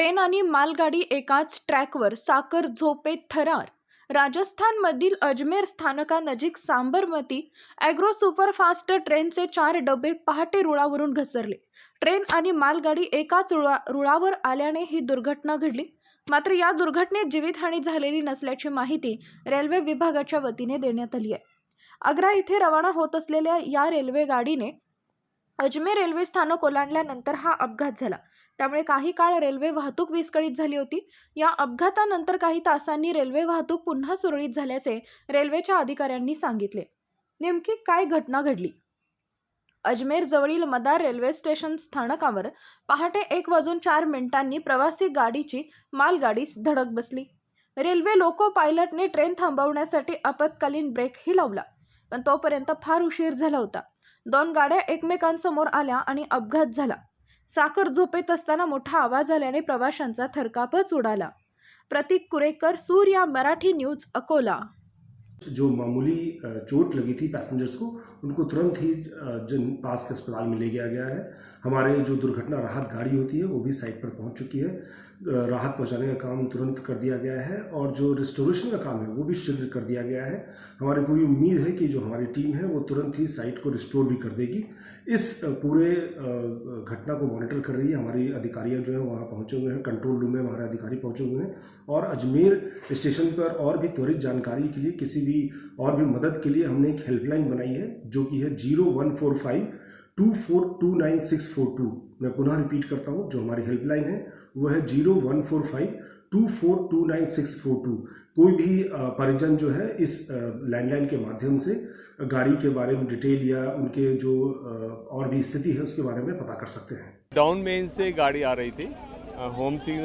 Train आणि मालगाडी एकाच ट्रॅकवर साकर झोपेत थरार. राजस्थानमधील अजमेर स्थानकानजीक सांबरमती ॲग्रो सुपरफास्ट ट्रेनचे चार डबे पहाटे रुळावरून घसरले. ट्रेन आणि मालगाडी एकाच रुळा रुळावर आल्याने ही दुर्घटना घडली. मात्र या दुर्घटनेत जीवितहानी झालेली नसल्याची माहिती रेल्वे विभागाच्या वतीने देण्यात आली आहे. आग्रा इथे रवाना होत असलेल्या या रेल्वे गाडीने अजमेर रेल्वे स्थानक ओलांडल्यानंतर हा अपघात झाला. त्यामुळे काही काळ रेल्वे वाहतूक विस्कळीत झाली होती. या अपघातानंतर काही तासांनी रेल्वे वाहतूक पुन्हा सुरळीत झाल्याचे रेल्वेच्या अधिकाऱ्यांनी सांगितले. नेमकी काय घटना घडली? अजमेर जवळील मदार रेल्वे स्टेशन स्थानकावर पहाटे एक वाजून चार मिनिटांनी प्रवासी गाडीची मालगाडीस धडक बसली. रेल्वे लोको पायलटने ट्रेन थांबवण्यासाठी आपत्कालीन ब्रेकही लावला पण तोपर्यंत फार उशीर झाला होता. दोन गाड्या एकमेकांसमोर आल्या आणि अपघात झाला. साखर झोपेत असताना मोठा आवाज आल्याने प्रवाशांचा थरकापच उडाला. प्रतीक कुरेकर सूर्या मराठी न्यूज अकोला. जो मामूली चोट लगी थी पैसेंजर्स को, उनको तुरंत ही जिन पास के अस्पताल में ले गया गया है। हमारे जो दुर्घटना राहत गाड़ी होती है, वो भी साइट पर पहुँच चुकी है। राहत पहुँचाने का काम तुरंत कर दिया गया है और जो रिस्टोरेशन का काम है, वो भी शीघ्र कर दिया गया है। हमारी पूरी उम्मीद है कि जो हमारी टीम है, वो तुरंत ही साइट को रिस्टोर भी कर देगी। इस पूरे घटना को मॉनिटर कर रही है हमारी अधिकारियाँ जो है, वहाँ पहुँचे हुए हैं कंट्रोल रूम में हमारे अधिकारी पहुँचे हुए हैं और अजमेर स्टेशन पर और भी त्वरित जानकारी के लिए किसी और भी मदद के लिए हमने एक हेल्पलाइन बनाई है, जो कि है zero one four five two four two nine six four two मैं पुनः रिपीट करता हूँ, जो हमारी हेल्पलाइन है, वो है zero one four five two four two nine six four two कोई भी परिजन जो है इस लैंडलाइन के माध्यम से गाड़ी के बारे में डिटेल या उनके जो और भी स्थिति है, उसके बारे में पता कर सकते हैं। डाउन मेन से गाड़ी आ रही थी होम सिंह